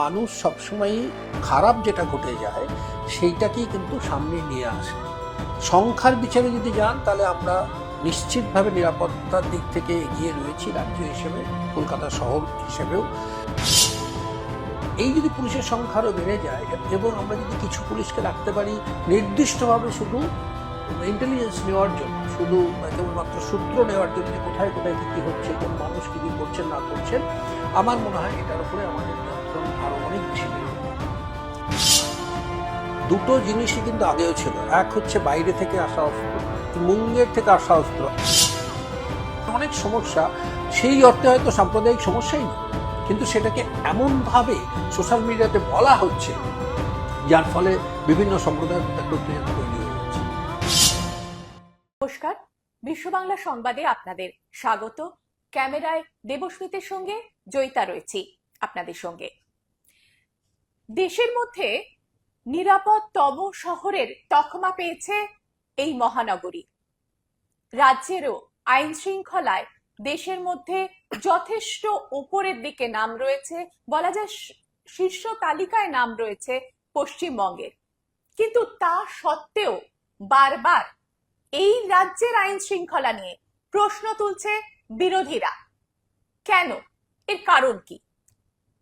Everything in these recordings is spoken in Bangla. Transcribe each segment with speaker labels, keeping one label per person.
Speaker 1: মানুষ সবসময়ই খারাপ যেটা ঘটে যায়, সেইটাকেই কিন্তু সামনে নিয়ে আসে। সংখ্যার বিচারে যদি যান, তাহলে আমরা নিশ্চিতভাবে নিরাপত্তার দিক থেকে এগিয়ে রয়েছি রাজ্য হিসেবে, কলকাতা শহর হিসেবেও। এই যদি পুলিশের সংখ্যা আরও বেড়ে যায়, এবং আমরা যদি কিছু পুলিশকে রাখতে পারি, নির্দিষ্টভাবে শুধু ইন্টেলিজেন্স নেওয়ার জন্য, শুধু কেবলমাত্র সূত্র নেওয়ার জন্য কোথায় কোথায় কী কী হচ্ছে, কোন মানুষ কী কী করছেন, না করছেন, আমার মনে হয় এটার উপরে আমাদের আরও অনেক বেশি দুটো জিনিসই কিন্তু আগেও ছিল। এক হচ্ছে বাইরে থেকে আসা অস্ত্র মুঙ্গের থেকে আসা অস্ত্র। অনেক সমস্যা, সেই অর্থে হয়তো সাম্প্রদায়িক সমস্যাই না, কিন্তু সেটাকে এমনভাবে সোশ্যাল মিডিয়াতে বলা হচ্ছে, যার ফলে বিভিন্ন
Speaker 2: নমস্কার বিশ্ব বাংলা সংবাদে আপনাদের স্বাগত। ক্যামেরায় দেবস্মিতের সঙ্গে জয়িতা রয়েছি আপনাদের সঙ্গে। দেশের মধ্যে নিরাপদতম শহরের তকমা পেয়েছে এই মহানগরী। রাজ্যেরও আইন শৃঙ্খলায় দেশের মধ্যে যথেষ্ট ওপরের দিকে নাম রয়েছে, বলা যায় শীর্ষ তালিকায় নাম রয়েছে পশ্চিমবঙ্গের। কিন্তু তা সত্ত্বেও বারবার এই রাজ্যের আইন শৃঙ্খলা নিয়ে প্রশ্ন তুলছে বিরোধীরা। কেন? এর কারণ কি?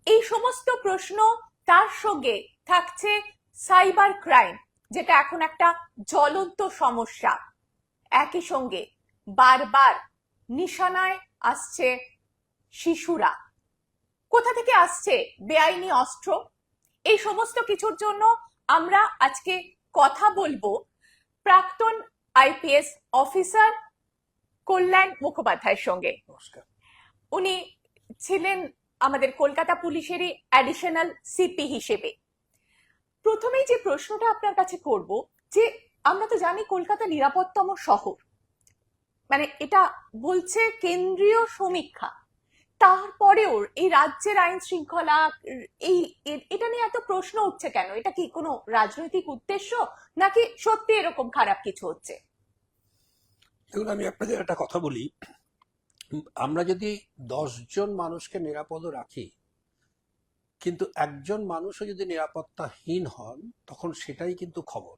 Speaker 2: এই সমস্ত প্রশ্ন তার সঙ্গে থাকছে সাইবার ক্রাইম যেটা এখন একটা জ্বলন্ত সমস্যা। একই সঙ্গে বারবার নিশানায় আসছে শিশুরা। কোথা থেকে আসছে বেআইনি অস্ত্র? এই সমস্ত কিছুর জন্য আমরা আজকে কথা বলব প্রাক্তন আইপিএস অফিসার কল্যাণ মুখোপাধ্যায়ের সঙ্গে। উনি ছিলেন আমাদের কলকাতা পুলিশেরই অ্যাডিশনাল সিপি হিসেবে। প্রথমেই যে প্রশ্নটা আপনার কাছে করব, যে আমরা তো জানি কলকাতা নিরাপত্তম শহর। মানে এটা বলছে কেন্দ্রীয় সমীক্ষা। তারপরেও এই রাজ্যের আইন শৃঙ্খলা, এই, এটা নিয়ে এত প্রশ্ন উঠছে কেন? এটা কি কোনো রাজনৈতিক উদ্দেশ্য? নাকি সত্যি এরকম খারাপ কিছু হচ্ছে?
Speaker 1: দেখুন, আমি আপনাদের একটা কথা বলি। আমরা যদি দশজন মানুষকে নিরাপদ রাখি, কিন্তু একজন মানুষও যদি নিরাপত্তাহীন হন, তখন সেটাই কিন্তু খবর।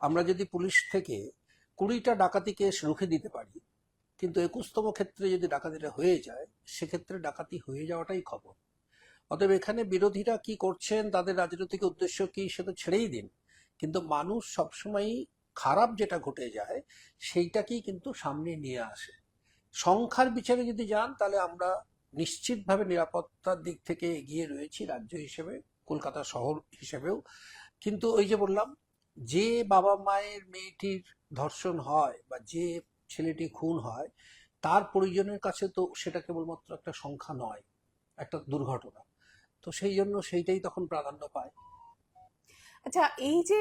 Speaker 1: আমরা যদি পুলিশ থেকে কুড়িটা ডাকাতি কেস রুখে দিতে পারি, কিন্তু একুশতম ক্ষেত্রে যদি ডাকাতিটা হয়ে যায়, সেক্ষেত্রে ডাকাতি হয়ে যাওয়াটাই খবর। অতএব এখানে বিরোধীরা কি করছেন, তাদের রাজনৈতিক উদ্দেশ্য কি সেটা ছেড়েই দিন। কিন্তু মানুষ সবসময়ই খারাপ যেটা ঘটে যায়, সেইটাকেই কিন্তু সামনে নিয়ে আসে। সংখ্যার বিচারে যদি যান, তাহলে আমরা নিশ্চিতভাবে নিরাপত্তার দিক থেকে এগিয়ে রয়েছি রাজ্য হিসেবে, কলকাতা শহর হিসেবেও। কিন্তু ওই যে বললাম, যে বাবা মায়ের মেয়েটির ধর্ষণ হয় বা যে ছেলেটি খুন হয়, তার পরিজনের কাছে তো সেটা কেবলমাত্র একটা সংখ্যা নয়, একটা দুর্ঘটনা। তো সেই জন্য সেইটাই তখন প্রাধান্য পায়।
Speaker 2: আচ্ছা এই যে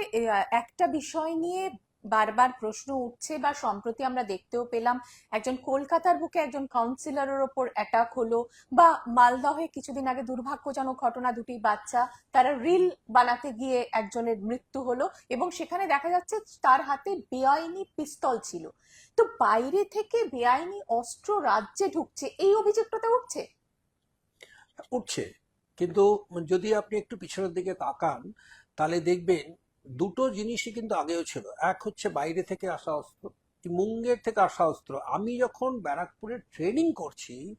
Speaker 2: একটা বিষয় নিয়ে বারবার প্রশ্ন উঠছে বা সম্প্রতি আমরা দেখতেও পেলাম একজন কলকাতার বুকে একজন কাউন্সিলরের ওপর অ্যাটাক হলো বা মালদহে কিছুদিন আগে দুর্ভাগ্যজনক ঘটনা, দুটি বাচ্চা তারা রিল বানাতে গিয়ে একজনের মৃত্যু হলো এবং সেখানে দেখা যাচ্ছে তার হাতে বেআইনি পিস্তল ছিল। তো বাইরে থেকে বেআইনি অস্ত্র রাজ্যে ঢুকছে, এই অভিযোগটা উঠছে?
Speaker 1: উঠছে। কিন্তু যদি আপনি একটু পিছনের দিকে তাকান, তাহলে দেখবেন দুটো জিনিসই কিন্তু আগেও ছিল। এক হচ্ছে বাইরে থেকে আসা অস্ত্র মুঙ্গের থেকে আসা অস্ত্র। আমি যখন ব্যারাকপুরে ট্রেনিং করছি,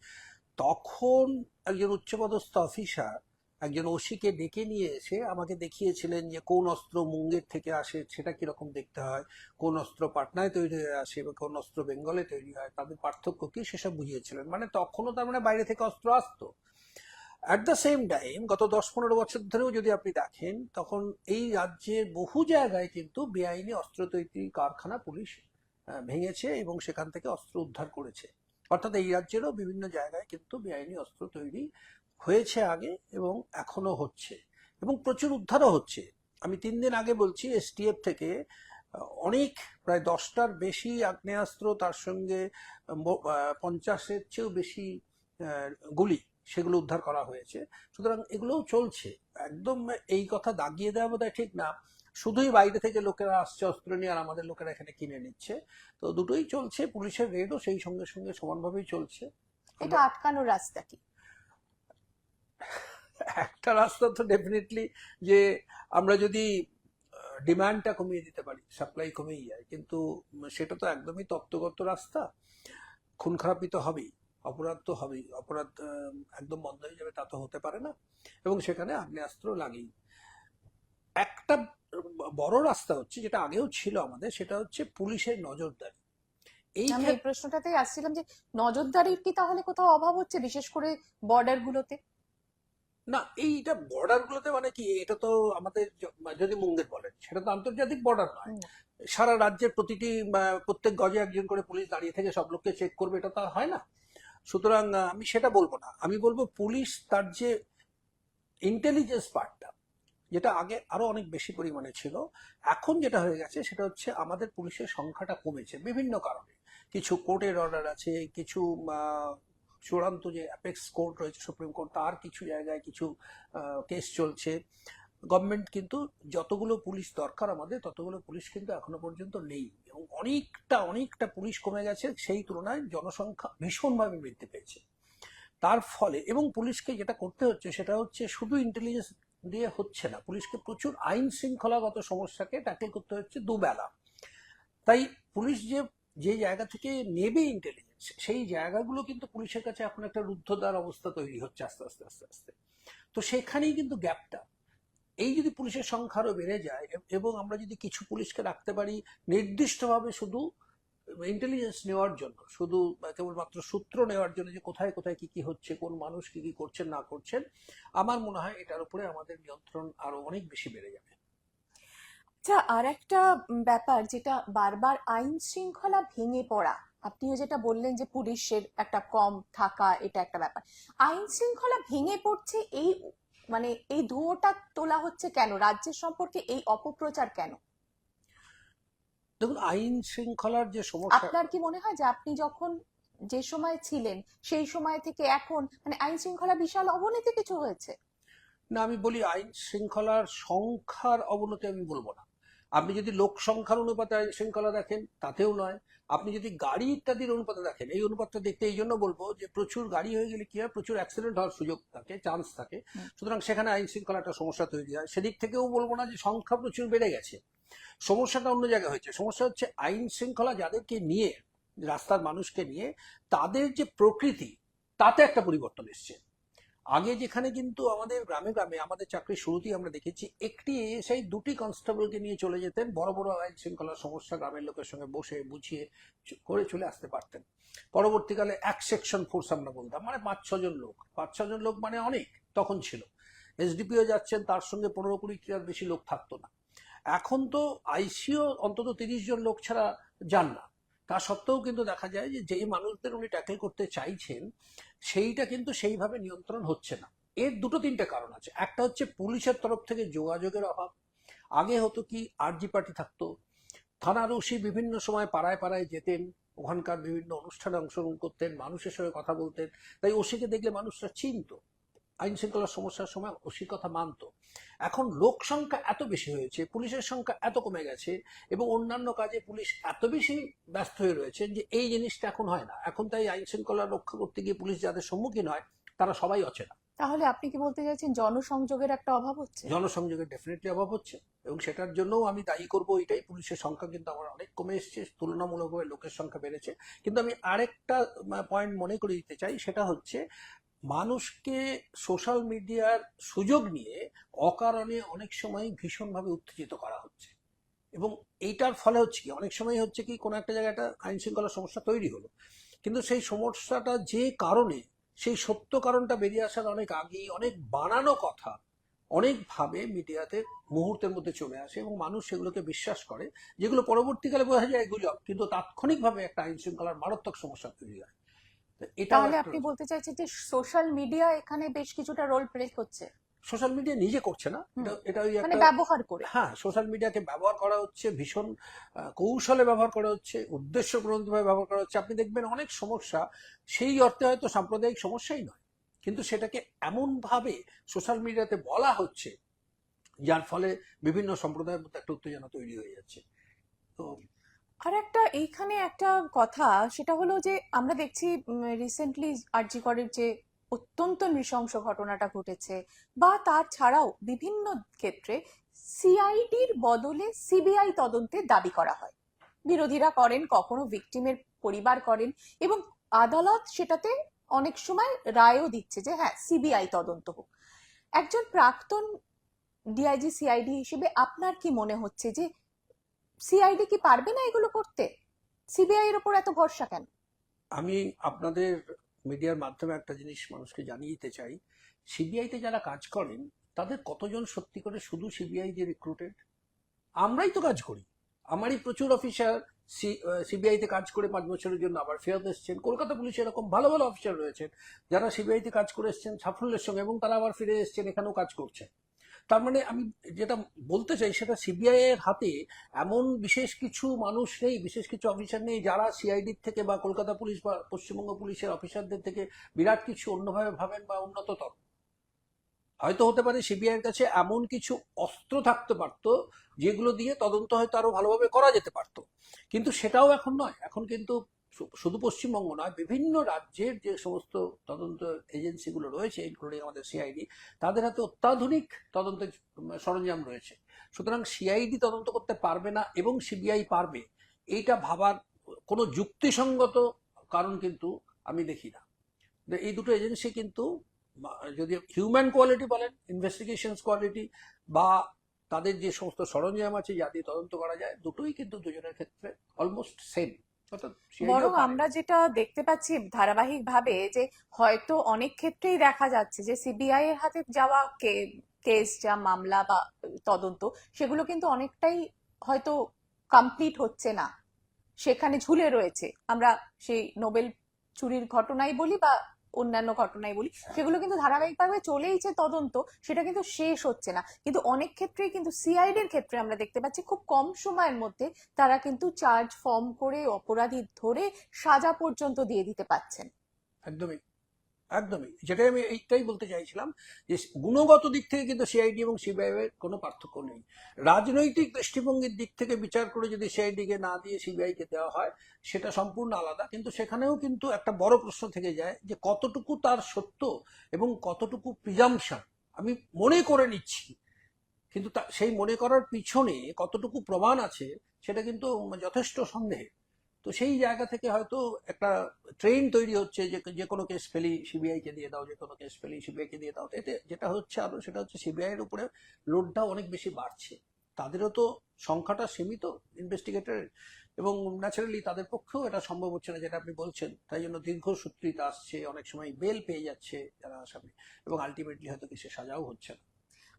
Speaker 1: তখন একজন উচ্চপদস্থ অফিসার একজন ওসিকে ডেকে নিয়ে এসে আমাকে দেখিয়েছিলেন যে কোন অস্ত্র মুঙ্গের থেকে আসে, সেটা কীরকম দেখতে হয়, কোন অস্ত্র পাটনায় তৈরি হয়ে আসে বা কোন অস্ত্র বেঙ্গলে তৈরি হয়, তাদের পার্থক্য কি সেসব বুঝিয়েছিলেন। মানে তখনও তার মানে বাইরে থেকে অস্ত্র আসতো। অ্যাট দ্য সেম টাইম গত দশ পনেরো বছর ধরেও যদি আপনি দেখেন, তখন এই রাজ্যের বহু জায়গায় কিন্তু বেআইনি অস্ত্র তৈরি কারখানা পুলিশ ভেঙেছে এবং সেখান থেকে অস্ত্র উদ্ধার করেছে। অর্থাৎ এই রাজ্যেরও বিভিন্ন জায়গায় কিন্তু বেআইনি অস্ত্র তৈরি হয়েছে আগে এবং এখনও হচ্ছে এবং প্রচুর উদ্ধারও হচ্ছে। আমি তিন দিন আগে বলছি এসটিএফ থেকে অনেক, প্রায় দশটার বেশি আগ্নেয়াস্ত্র তার সঙ্গে পঞ্চাশের চেয়েও বেশি গুলি সেগুলো উদ্ধার করা হয়েছে। সুতরাং এগুলোও চলছে। একদম এই কথা দাগিয়ে দেওয়া বোধহয় ঠিক না। শুধুই বাইরে থেকে লোকেরা আসছে অস্ত্র নিয়ে আর আমাদের লোকেরা এখানে কিনে নিচ্ছে। তো দুটোই চলছে পুলিশের রেডও সেই সঙ্গে সঙ্গে সমানভাবেই চলছে।
Speaker 2: এটা আটকানোর রাস্তা কি?
Speaker 1: একটা রাস্তা তো ডেফিনেটলি যে আমরা যদি ডিমান্ডটা কমিয়ে দিতে পারি সাপ্লাই কমেই যায়। কিন্তু সেটা তো একদমই তত্ত্বগত রাস্তা। খুন খারাপই তো হবেই। অপরাধ তো হবেই। অপরাধ একদম বন্ধ হয়ে যাবে তা তো হতে পারে না। এবং সেখানে আগ্নেয়াস্ত্র লাগেই। একটা বড় রাস্তা হচ্ছে যেটা আগেও ছিল আমাদের সেটা হচ্ছে পুলিশের নজরদারি। এই
Speaker 2: আমি প্রশ্নটাতেই আসছিলাম যে নজরদারির কি তাহলে কোথাও অভাব হচ্ছে বিশেষ করে বর্ডার গুলোতে
Speaker 1: না এইটা বর্ডার গুলোতে মানে কি এটা তো আমাদের যদি মুঙ্গের বলেন সেটা তো আন্তর্জাতিক বর্ডার নয়। সারা রাজ্যের প্রতিটি প্রত্যেক গজে একজন করে পুলিশ দাঁড়িয়ে থেকে সব লোককে চেক করবে এটা তো হয় না। সুতরাং আমি সেটা বলব না। আমি বলব পুলিশ তার যে ইন্টেলিজেন্স পার্টটা যেটা আগে আরও অনেক বেশি পরিমাণে ছিল, এখন যেটা হয়ে গেছে সেটা হচ্ছে আমাদের পুলিশের সংখ্যাটা কমেছে বিভিন্ন কারণে। কিছু কোর্টের অর্ডার আছে, কিছু চূড়ান্ত যে অ্যাপেক্স কোর্ট রয়েছে, সুপ্রিম কোর্ট, তার কিছু জায়গায় কিছু কেস চলছে। গভর্নমেন্ট কিন্তু যতগুলো পুলিশ দরকার আমাদের, ততগুলো পুলিশ কিন্তু এখনও পর্যন্ত নেই। এবং অনেকটা অনেকটা পুলিশ কমে গেছে, সেই তুলনায় জনসংখ্যা ভীষণভাবে বৃদ্ধি পেয়েছে। তার ফলে, এবং পুলিশকে যেটা করতে হচ্ছে, সেটা হচ্ছে শুধু ইন্টেলিজেন্স দিয়ে হচ্ছে না, পুলিশকে প্রচুর আইন শৃঙ্খলাগত সমস্যাকে ট্যাকেল করতে হচ্ছে দুবেলা। তাই পুলিশ যে যে জায়গা থেকে নেবে ইন্টেলিজেন্স সেই জায়গাগুলো কিন্তু পুলিশের কাছে এখন একটা রুদ্ধদ্বার অবস্থা তৈরি হচ্ছে আস্তে আস্তে আস্তে আস্তে। তো সেখানেই কিন্তু গ্যাপটা এই যদি পুলিশের সংখ্যা আরও বেড়ে যায়, এবং আমরা যদি কিছু পুলিশকে রাখতে পারি, নির্দিষ্টভাবে শুধু ইন্টেলিজেন্স নেওয়ার জন্য, শুধু কেবলমাত্র সূত্র নেওয়ার জন্য যে কোথায় কোথায় কি কি হচ্ছে, কোন মানুষ কি কি করছেন, না করছেন, আমার মনে হয় এটার উপরে আমাদের নিয়ন্ত্রণ আরও অনেক বেশি বেড়ে যাবে।
Speaker 2: আচ্ছা আর একটা ব্যাপার যেটা বারবার আইন শৃঙ্খলা ভেঙে পড়া, আপনিও যেটা বললেন যে পুলিশের একটা কম থাকা, এটা একটা ব্যাপার। আইন শৃঙ্খলা ভেঙে পড়ছে এই মানে এই ধুয়োটা তোলা হচ্ছে কেন? রাজ্যের সম্পর্কে এই অপপ্রচার কেন?
Speaker 1: দেখুন আইন শৃঙ্খলার যে সমস্যা
Speaker 2: আপনার কি মনে হয় যে আপনি যখন যে সময় ছিলেন সেই সময় থেকে এখন মানে আইন শৃঙ্খলা বিশাল অবনতি কিছু হয়েছে?
Speaker 1: না আমি বলি আইন শৃঙ্খলার সংখ্যার অবনতি আমি বলব না। আপনি যদি লোক সংখ্যার অনুপাতে আইন শৃঙ্খলা দেখেন তাতেও নয়। আপনি যদি গাড়ি ইত্যাদির অনুপাতে দেখেন এই অনুপাতটা দেখতে এই জন্য বলব যে প্রচুর গাড়ি হয়ে গেলে কি হয়? প্রচুর অ্যাক্সিডেন্ট হওয়ার সুযোগ থাকে চান্স থাকে। সুতরাং সেখানে আইন শৃঙ্খলা একটা সমস্যা তৈরি হয়। সেদিক থেকেও বলব না যে সংখ্যা প্রচুর বেড়ে গেছে। সমস্যাটা অন্য জায়গায় হয়েছে। সমস্যা হচ্ছে আইন শৃঙ্খলা যাদেরকে নিয়ে রাস্তার মানুষকে নিয়ে তাদের যে প্রকৃতি তাতে একটা পরিবর্তন এসছে। আগে যেখানে কিন্তু আমাদের গ্রামে গ্রামে আমাদের চাকরির শুরুতেই আমরা দেখেছি একটি এসআই দুটি কনস্টেবলকে নিয়ে চলে যেতেন, বড় বড় আইন শৃঙ্খলার সমস্যা গ্রামের লোকের সঙ্গে বসে বুঝিয়ে করে চলে আসতে পারতেন। পরবর্তীকালে এক সেকশন ফোর্স আমরা বলতাম মানে পাঁচ ছজন লোক। পাঁচ ছজন লোক মানে অনেক, তখন ছিল। এসডিপিও যাচ্ছেন, তার সঙ্গে পনেরো কুড়িটার বেশি লোক থাকতো না। এখন তো আইসিও অন্তত তিরিশ জন লোক ছাড়া যান না। তা সত্ত্বেও কিন্তু দেখা যায় যে যেই মানুষদের উনি ট্যাকেল করতে চাইছেন, সেইটা কিন্তু সেইভাবে নিয়ন্ত্রণ হচ্ছে না। এর দুটো তিনটে কারণ আছে। একটা হচ্ছে পুলিশের তরফ থেকে যোগাযোগের অভাব। আগে হতো কি আরজি পার্টি থাকতো, থানার ওসি বিভিন্ন সময় পাড়ায় পাড়ায় যেতেন, ওখানকার বিভিন্ন অনুষ্ঠানে অংশগ্রহণ করতেন, মানুষের সঙ্গে কথা বলতেন। তাই ওসিকে দেখলে মানুষরা চিনত। আইন শৃঙ্খলার সমস্যার সময় ওসির কথা মানতো। এখন লোক সংখ্যা এত বেশি হয়েছে পুলিশের সংখ্যা এত কমে গেছে এবং অন্যান্য কাজে পুলিশ এত বেশি ব্যস্ত হয়ে রয়েছে যে এই জিনিসটা এখন হয় না। এখন তাই আইন শৃঙ্খলা রক্ষা করতে গিয়ে পুলিশ যাদের সম্মুখীন হয় তারা সবাই অচেনা।
Speaker 2: তাহলে আপনি কি বলতে চাইছেন জনসংযোগের একটা অভাব হচ্ছে?
Speaker 1: জনসংযোগের ডেফিনেটলি অভাব হচ্ছে এবং সেটার জন্য আমি দায়ী করব এটাই। পুলিশের সংখ্যা কিন্তু আমার অনেক কমে এসেছে তুলনামূলকভাবে লোকের সংখ্যা বেড়েছে। কিন্তু আমি আরেকটা পয়েন্ট মনে করে দিতে চাই সেটা হচ্ছে মানুষকে সোশ্যাল মিডিয়ার সুযোগ নিয়ে অকারণে অনেক সময় ভীষণভাবে উত্তেজিত করা হচ্ছে। এবং এইটার ফলে হচ্ছে কি, অনেক সময় হচ্ছে কি, কোনো একটা জায়গায় একটা আইন শৃঙ্খলার সমস্যা তৈরি হলো। কিন্তু সেই সমস্যাটা যে কারণে, সেই সত্য কারণটা বেরিয়ে আসার অনেক আগেই অনেক বানানো কথা অনেকভাবে মিডিয়াতে মুহূর্তের মধ্যে চলে আসে এবং মানুষ সেগুলোকে বিশ্বাস করে, যেগুলো পরবর্তীকালে বোঝা যায় গুজব কিন্তু তাৎক্ষণিকভাবে একটা আইন শৃঙ্খলার মারাত্মক সমস্যা তৈরি হয়।
Speaker 2: তাহলে আপনি বলতে চাইছেন যে সোশ্যাল মিডিয়া এখানে বেশ কিছুটা রোল প্লে করছে?
Speaker 1: সোশ্যাল মিডিয়া নিজে করছে না এটা- ওই
Speaker 2: মানে
Speaker 1: একটা
Speaker 2: ব্যবহার করে।
Speaker 1: হ্যাঁ সোশ্যাল মিডিয়াকে ব্যবহার করা হচ্ছে ভীষণ কৌশলে ব্যবহার করা হচ্ছে উদ্দেশ্য প্রণোদিতভাবে ব্যবহার করা হচ্ছে। আপনি দেখবেন অনেক সমস্যা সেই অর্থে হয়তো সাম্প্রদায়িক সমস্যাই নয়। কিন্তু সেটাকে এমন ভাবে সোশ্যাল মিডিয়াতে বলা হচ্ছে যার ফলে বিভিন্ন সম্প্রদায়ের মধ্যে একটা উত্তেজনা তৈরি হয়ে যাচ্ছে। তো
Speaker 2: আর একটা এইখানে একটা কথা, সেটা হলো যে আমরা দেখছি রিসেন্টলি আরজি করের যে অত্যন্ত নৃশংস ঘটনাটা ঘটেছে বা তার ছাড়াও বিভিন্ন ক্ষেত্রে সিআইডির বদলে সিবিআই তদন্তের দাবি করা হয়। বিরোধীরা করেন, কখনো ভিকটিমের পরিবার করেন এবং আদালত সেটাতে অনেক সময় রায়ও দিচ্ছে যে হ্যাঁ সিবিআই তদন্ত হোক। একজন প্রাক্তন ডিআইজি সিআইডি হিসেবে আপনার কি মনে হচ্ছে যে সিআইডি কি পারবে না এগুলো করতে? সিবিআই এর উপর এত ভরসা কেন?
Speaker 1: আমি আপনাদের মিডিয়ার মাধ্যমে একটা জিনিস মানুষকে জানিয়ে দিতে চাই সিবিআইতে যারা কাজ করেন, তাদের কতজন সত্যি করে শুধু সিবিআই দিয়ে রিক্রুটেড আমরাই তো কাজ করি। আমারই প্রচুর অফিসার সিবিআইতে কাজ করে পাঁচ বছরের জন্য আবার ফেরত এসছেন। কলকাতা পুলিশে এরকম ভালো ভালো অফিসার রয়েছেন। যারা সিবিআইতে কাজ করে এসছেন সাফল্যের সঙ্গে এবং তারা আবার ফিরে এসছেন, এখানেও কাজ করছে তার মানে আমি যেটা বলতে চাই সেটা সিবিআই এর হাতে এমন বিশেষ কিছু মানুষ নেই, বিশেষ কিছু অফিসার নেই যারা সিআইডির থেকে বা কলকাতা পুলিশ বা পশ্চিমবঙ্গ পুলিশের অফিসারদের থেকে বিরাট কিছু অন্যভাবে ভাবেন বা উন্নততর। হয়তো হতে পারে সিবিআই এর কাছে এমন কিছু অস্ত্র থাকতে পারত যেগুলো দিয়ে তদন্ত হয়তো আরও ভালোভাবে করা যেতে পারত। কিন্তু সেটাও এখন নয়। এখন কিন্তু শুধু পশ্চিমবঙ্গ নয়, বিভিন্ন রাজ্যের যে সমস্ত তদন্ত এজেন্সিগুলো রয়েছে ইনক্লুডিং আমাদের সিআইডি তাদের হাতে অত্যাধুনিক তদন্তের সরঞ্জাম রয়েছে। সুতরাং সিআইডি তদন্ত করতে পারবে না এবং সিবিআই পারবে, এইটা ভাবার কোনো যুক্তিসঙ্গত কারণ কিন্তু আমি দেখি না। এই দুটো এজেন্সি কিন্তু যদি হিউম্যান কোয়ালিটি বলেন ইনভেস্টিগেশন কোয়ালিটি বা তাদের যে সমস্ত সরঞ্জাম আছে, যা দিয়ে তদন্ত করা যায়, দুটোই কিন্তু দুজনের ক্ষেত্রে অলমোস্ট সেম
Speaker 2: বরং আমরা যেটা দেখতে পাচ্ছি ধারাবাহিক ভাবে যে হয়তো অনেক ক্ষেত্রেই দেখা যাচ্ছে যে সিবিআই এর হাতে যাওয়া কেস যা মামলা বা তদন্ত সেগুলো কিন্তু অনেকটাই হয়তো কমপ্লিট হচ্ছে না। সেখানে ঝুলে রয়েছে। আমরা সেই নোবেল চুরির ঘটনাই বলি বা অন্যান্য ঘটনায় বলি সেগুলো কিন্তু ধারাবাহিকভাবে চলেইছে তদন্ত সেটা কিন্তু শেষ হচ্ছে না। কিন্তু অনেক ক্ষেত্রেই কিন্তু সিআইডির ক্ষেত্রে আমরা দেখতে পাচ্ছি খুব কম সময়ের মধ্যে তারা কিন্তু চার্জ ফর্ম করে অপরাধী ধরে সাজা পর্যন্ত দিয়ে দিতে পারছেন।
Speaker 1: একদমই। একদমই। যেটাই আমি এইটাই বলতে চাইছিলাম যে গুণগত দিক থেকে কিন্তু সিআইডি এবং সিবিআই এর কোনো পার্থক্য নেই। রাজনৈতিক দৃষ্টিভঙ্গির দিক থেকে বিচার করে যদি সিআইডি কে না দিয়ে সিবিআই কে দেওয়া হয়, সেটা সম্পূর্ণ আলাদা। কিন্তু সেখানেও কিন্তু একটা বড় প্রশ্ন থেকে যায় যে কতটুকু তার সত্য এবং কতটুকু প্রিজাম্পশন আমি মনে করে নিচ্ছি, কিন্তু সেই মনে করার পিছনে কতটুকু প্রমাণ আছে, সেটা কিন্তু যথেষ্ট সন্দেহ তো সেই জায়গা থেকে হয়তো একটা ট্রেন তৈরি হচ্ছে যে যে কোনো কেস ফেলি সিবিআই কে দিয়ে দাও, যে কোনো কেস ফেলি সিবিআই কে দিয়ে দাও। এতে যেটা হচ্ছে আরও, সেটা হচ্ছে সিবিআই এর উপরে লোডটা অনেক বেশি বাড়ছে। তাদেরও তো সংখ্যাটা সীমিত ইনভেস্টিগেটরের এবং ন্যাচারালি তাদের পক্ষেও এটা সম্ভব হচ্ছে না, যেটা আপনি বলছেন। তাই জন্য দীর্ঘ দীর্ঘসূত্রিতা আসছে, অনেক সময় বেল পেয়ে যাচ্ছে যারা আসামি, এবং আলটিমেটলি হয়তো কিছু সাজাও হচ্ছে না।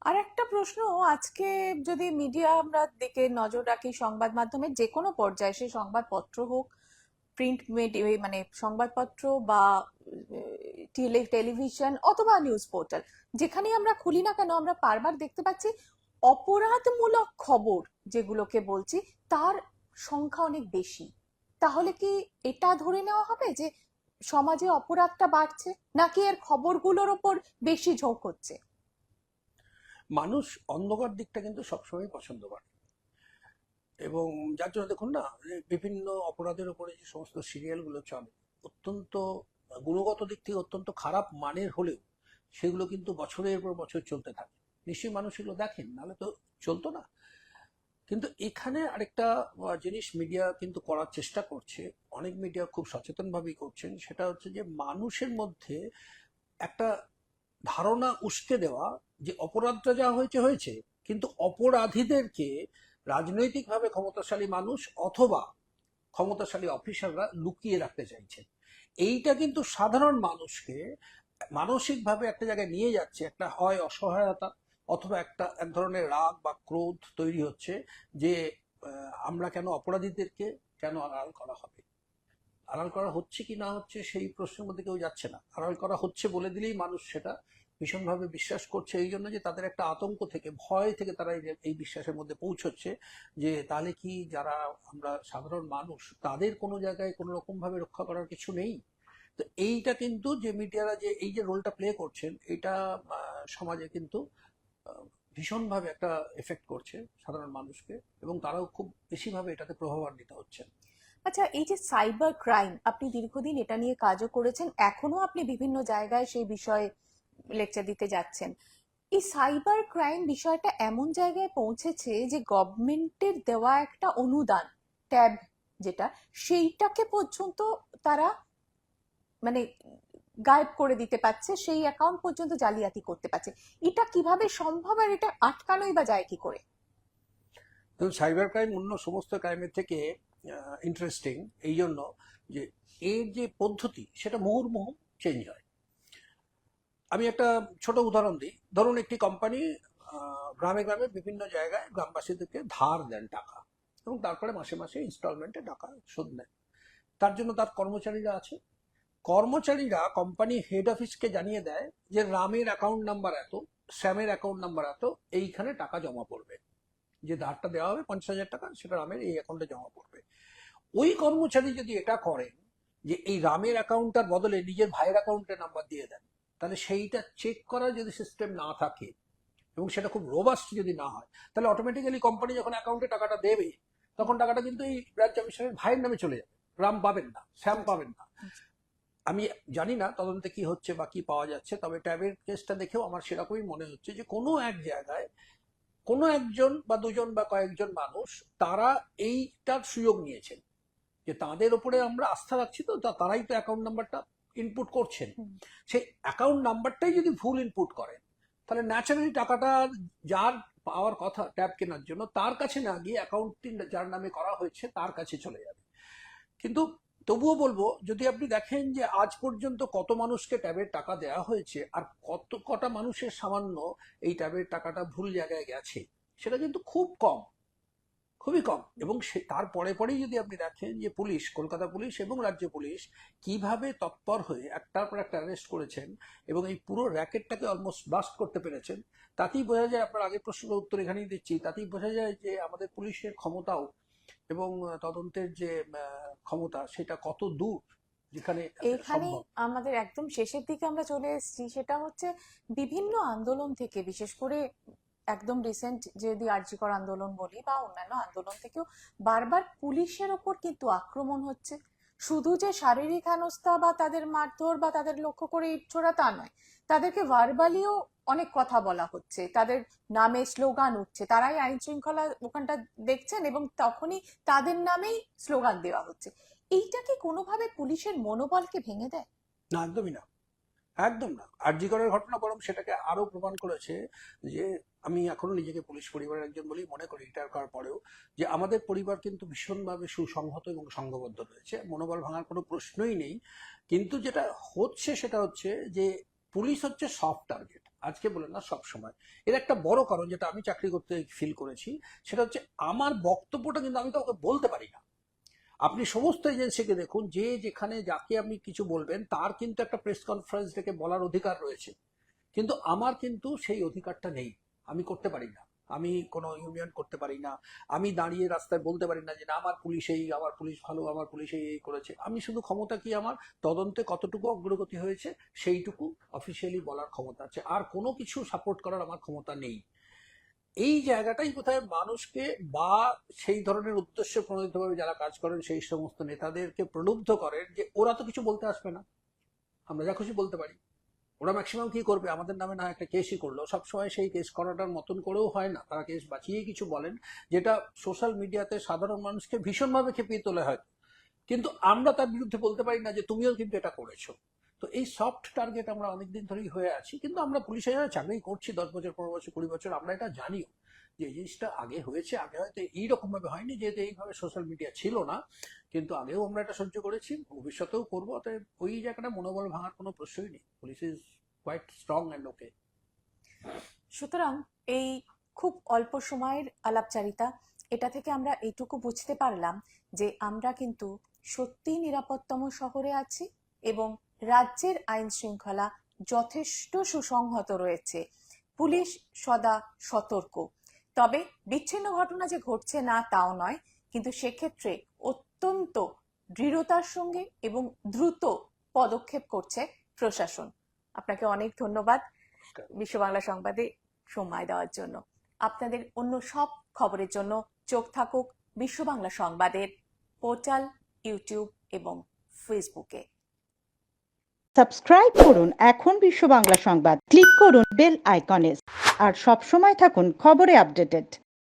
Speaker 2: আর একটা প্রশ্ন, আজকে যদি মিডিয়া আমরা দিকে নজর রাখি সংবাদ মাধ্যমে, যে কোনো পর্যায়ে সে সংবাদপত্র হোক প্রিন্ট মানে সংবাদপত্র বা টেলি টেলিভিশন অথবা নিউজ পোর্টাল যেখানে আমরা খুলি না কেন, আমরা বারবার দেখতে পাচ্ছি অপরাধমূলক খবর যেগুলোকে বলছি, তার সংখ্যা অনেক বেশি। তাহলে কি এটা ধরে নেওয়া হবে যে সমাজে অপরাধটা বাড়ছে, নাকি এর খবরগুলোর ওপর বেশি ঝোঁক হচ্ছে?
Speaker 1: মানুষ অন্ধকার দিকটা কিন্তু সবসময় পছন্দ করে। এবং যার জন্য দেখুন না বিভিন্ন অপরাধের উপরে যে সমস্ত সিরিয়ালগুলো চলে, অত্যন্ত গুণগত দিক থেকে অত্যন্ত খারাপ মানের হলেও সেগুলো কিন্তু বছরের পর বছর চলতে থাকে। নিশ্চয়ই মানুষ এগুলো দেখেন, নাহলে তো চলতো না। কিন্তু এখানে আরেকটা জিনিস মিডিয়া কিন্তু করার চেষ্টা করছে, অনেক মিডিয়া খুব সচেতনভাবেই করছেন, সেটা হচ্ছে যে মানুষের মধ্যে একটা ধারণা উস্কে দেওয়া যে অপরাধটা যা হয়েছে হয়েছে। কিন্তু অপরাধীদেরকে রাজনৈতিকভাবে ক্ষমতাশালী মানুষ অথবা ক্ষমতাশালী অফিসাররা লুকিয়ে রাখতে চাইছেন এইটা কিন্তু সাধারণ মানুষকে মানসিকভাবে একটা জায়গায় নিয়ে যাচ্ছে, একটা হয় অসহায়তা অথবা একটা, এক ধরনের রাগ বা ক্রোধ তৈরি হচ্ছে যে আমরা কেন অপরাধীদেরকে কেন আড়াল করা হবে? আড়াল করা হচ্ছে কি না হচ্ছে সেই প্রশ্নের মধ্যে কেউ যাচ্ছে না। আড়াল করা হচ্ছে বলে দিলেই মানুষ সেটা ভীষণভাবে বিশ্বাস করছে এই জন্য যে তাদের একটা আতঙ্ক থেকে, ভয় থেকে তারা এই- বিশ্বাসের মধ্যে পৌঁছচ্ছে যে তাহলে কি যারা আমরা সাধারণ মানুষ, তাদের কোনো জায়গায় কোনো রকমভাবে রক্ষা করার কিছু নেই? তো এইটা কিন্তু যে মিডিয়ারা যে, এই যে রোলটা প্লে করছেন, এটা সমাজে কিন্তু ভীষণভাবে একটা এফেক্ট করছে সাধারণ মানুষকে এবং তারাও খুব বেশিভাবে এটাতে প্রভাবান্বিত হচ্ছেন।
Speaker 2: আচ্ছা এই যে সাইবার ক্রাইম আপনি দীর্ঘদিন এটা নিয়ে কাজও করেছেন, এখনও আপনি বিভিন্ন জায়গায় সেই বিষয়ে লেকচার দিতে যাচ্ছেন। এই সাইবার ক্রাইম বিষয়টা এমন জায়গায় পৌঁছেছে যে গভর্নমেন্টের দেওয়া একটা অনুদান ট্যাব যেটা, সেইটাকে পর্যন্ত তারা মানে গায়েব করে দিতে পারছে, সেই অ্যাকাউন্ট পর্যন্ত জালিয়াতি করতে পারছে। এটা কীভাবে সম্ভব আর এটা আটকানোই বা যায় কি করে?
Speaker 1: দেখুন সাইবার ক্রাইম অন্য সমস্ত ক্রাইমের থেকে ইন্টারেস্টিং এই জন্য যে এর যে পদ্ধতি, সেটা মুহুর্মুহু চেঞ্জ হয়। আমি একটা ছোট উদাহরণ দিই। ধরুন একটি কোম্পানি গ্রামে গ্রামে বিভিন্ন জায়গায় গ্রামবাসীদেরকে ধার দেন টাকা এবং তারপরে মাসে মাসে ইনস্টলমেন্টে টাকা শোধ নেন তার জন্য তার কর্মচারীরা আছে। কর্মচারীরা কোম্পানি হেড অফিসকে জানিয়ে দেয় যে, রামের অ্যাকাউন্ট নাম্বার এত শ্যামের অ্যাকাউন্ট নাম্বার এত, এইখানে টাকা জমা পড়বে। যে ধারটা দেওয়া হবে পঞ্চাশ হাজার টাকা, সেটা রামের এই অ্যাকাউন্টে জমা পড়বে। ওই কর্মচারী যদি এটা করেন যে, এই রামের অ্যাকাউন্টটার বদলে নিজের ভাইয়ের অ্যাকাউন্টের নাম্বার দিয়ে দেন তাহলে সেইটা চেক করার যদি সিস্টেম না থাকে এবং সেটা খুব রোবাস্ট যদি না হয়, তাহলে অটোমেটিক্যালি কোম্পানি যখন অ্যাকাউন্টে টাকাটা দেবে, তখন টাকাটা কিন্তু এই ব্রাঞ্চ অফিসারের ভাইয়ের নামে চলে যাবে। রাম পাবেন না, শ্যাম পাবেন না। আমি জানি না তদন্তে কি হচ্ছে বা কি পাওয়া যাচ্ছে, তবে ট্যাবের কেসটা দেখেও আমার সেরকমই মনে হচ্ছে যে কোনো এক জায়গায় কোনো একজন বা দুজন বা কয়েকজন মানুষ তারা এইটার সুযোগ নিয়েছেন যে তাদের ওপরে আমরা আস্থা রাখছি তো তারাই তো অ্যাকাউন্ট নাম্বারটা ইনপুট করছেন। সেই অ্যাকাউন্ট নাম্বারটাই যদি ভুল ইনপুট করেন তাহলে ন্যাচারালি টাকাটা যার পাওয়ার কথা ট্যাব কেনার জন্য তার কাছে না গিয়ে অ্যাকাউন্টটি যার নামে করা হয়েছে তার কাছে চলে যাবে কিন্তু তবুও বলব যদি আপনি দেখেন যে আজ পর্যন্ত কত মানুষকে ট্যাবের টাকা দেওয়া হয়েছে আর কত কটা মানুষের সামান্য এই ট্যাবের টাকাটা ভুল জায়গায় গেছে সেটা কিন্তু খুব কম খুবই কম। এবং সে তার পরে পরেই যদি আপনি দেখেন যে পুলিশ কলকাতা পুলিশ এবং রাজ্য পুলিশ কীভাবে তৎপর হয়ে একটার পর একটা অ্যারেস্ট করেছেন এবং এই পুরো র্যাকেটটাকে অলমোস্ট বাস্ট করতে পেরেছেন তাতেই বোঝা যায় আপনার আগের প্রশ্নের উত্তর এখানেই দিচ্ছি তাতেই বোঝা যায় যে আমাদের পুলিশের ক্ষমতাও এবং তদন্তের যে ক্ষমতা সেটা কত দূর যেখানে
Speaker 2: এখানে আমাদের একদম শেষের দিকে আমরা চলে এসেছি সেটা হচ্ছে বিভিন্ন আন্দোলন থেকে বিশেষ করে একদম রিসেন্ট যদি আর্যিকর আন্দোলন বলি বা অন্যান্য আন্দোলন থেকেও বারবার পুলিশের ওপর কিন্তু আক্রমণ হচ্ছে। শুধু যে শারীরিক হেনস্থা বা তাদের মারধর বা তাদের লক্ষ্য করে ইট ছোড়া তা নয়, তাদেরকে ভার্বালিও অনেক কথা বলা হচ্ছে। তাদের নামে স্লোগান উঠছে। তারাই আইন শৃঙ্খলা ওখানটা দেখছেন এবং তখনই তাদের নামেই স্লোগান দেওয়া হচ্ছে। এইটা কি কোনোভাবে পুলিশের মনোবলকে ভেঙে দেয়?
Speaker 1: না, একদমই না। একদম না। আর জি আরজিকরের ঘটনা বরং সেটাকে আরও প্রমাণ করেছে যে আমি এখনও নিজেকে পুলিশ পরিবারের একজন বলেই মনে করি, রিটায়ার করার পরেও, যে আমাদের পরিবার কিন্তু ভীষণভাবে সুসংহত এবং সংঘবদ্ধ রয়েছে। মনোবল ভাঙার কোনো প্রশ্নই নেই। কিন্তু যেটা হচ্ছে সেটা হচ্ছে যে পুলিশ হচ্ছে সফট টার্গেট আজকে বলে না, সব সময়। এর একটা বড় কারণ যেটা আমি চাকরি করতে ফিল করেছি, সেটা হচ্ছে আমার বক্তব্যটা কিন্তু আমি কাউকে বলতে পারি না। আপনি সমস্ত এজেন্সিকে দেখুন, যে যেখানে যাকে আপনি কিছু বলবেন, তার কিন্তু একটা প্রেস কনফারেন্স ডেকে বলার অধিকার রয়েছে। কিন্তু আমার কিন্তু সেই অধিকারটা নেই। আমি করতে পারি না। আমি কোনো ইউনিয়ন করতে পারি না। আমি দাঁড়িয়ে রাস্তায় বলতে পারি না যে, না, আমার পুলিশ এই, আমার পুলিশ ভালো, আমার পুলিশ এই এই করেছে। আমি শুধু ক্ষমতা কি আমার? তদন্তে কতটুকু অগ্রগতি হয়েছে, সেইটুকু অফিসিয়ালি বলার ক্ষমতা আছে। আর কোনো কিছু সাপোর্ট করার আমার ক্ষমতা নেই। এই জায়গাটাই কোথায় মানুষকে বা সেই ধরনের উদ্দেশ্য প্রণোদিতভাবে যারা কাজ করেন, সেই সমস্ত নেতাদেরকে প্রলুব্ধ করেন যে ওরা তো কিছু বলতে আসবে না। আমরা যা খুশি বলতে পারি। ওরা ম্যাক্সিমাম কি করবে? আমাদের নামে না একটা কেসই করল। সবসময় সেই কেস করাটার মতন করেও হয় না। তারা কেস বাঁচিয়ে কিছু বলেন, যেটা সোশ্যাল মিডিয়াতে সাধারণ মানুষকে ভীষণভাবে খেপিয়ে তোলে হয়তো। কিন্তু আমরা তার বিরুদ্ধে বলতে পারি না যে তুমিও কিন্তু এটা করেছ। তো এই সফট টার্গেট আমরা অনেকদিন ধরেই হয়ে আছি, কিন্তু আমরা পুলিশে চাকরি করছি দশ বছর, পনেরো বছর, কুড়ি বছর, আমরা এটা জানিও যে এই জিনিসটা আগে হয়েছে, আগে হয়তো এইরকম ভাবে হয়নি, যেহেতু এইভাবে সোশ্যাল মিডিয়া ছিল না, কিন্তু আগেও আমরা এটা সহ্য করেছি, ভবিষ্যতেও করব, অতএব ওই জায়গাটা মনোবল ভাঙার কোনো প্রশ্নই নেই, police is quite strong and okay
Speaker 2: সুতরাং এই খুব অল্প সময়ের আলাপচারিতা, এটা থেকে আমরা এইটুকু বুঝতে পারলাম যে আমরা কিন্তু সত্যিই নিরাপত্তম শহরে আছি এবং রাজ্যের আইন শৃঙ্খলা যথেষ্ট সুসংহত রয়েছে। পুলিশ সদা সতর্ক। তবে বিচ্ছিন্ন ঘটনা যে ঘটছে না, তাও নয়, কিন্তু সেক্ষেত্রে অত্যন্ত দৃঢ়তার সঙ্গে এবং দ্রুত পদক্ষেপ করছে প্রশাসন। আপনাকে অনেক ধন্যবাদ বিশ্ব বাংলা সংবাদে সময় দেওয়ার জন্য। আপনাদের অন্য সব খবরের জন্য চোখ থাকুক বিশ্ব বাংলা সংবাদের পোর্টাল, ইউটিউব এবং ফেসবুকে।
Speaker 3: সাবস্ক্রাইব করুন এখন বিশ্ব বাংলা সংবাদ। ক্লিক করুন বেল আইকনে। আর সবসময় থাকুন খবরে আপডেটেড।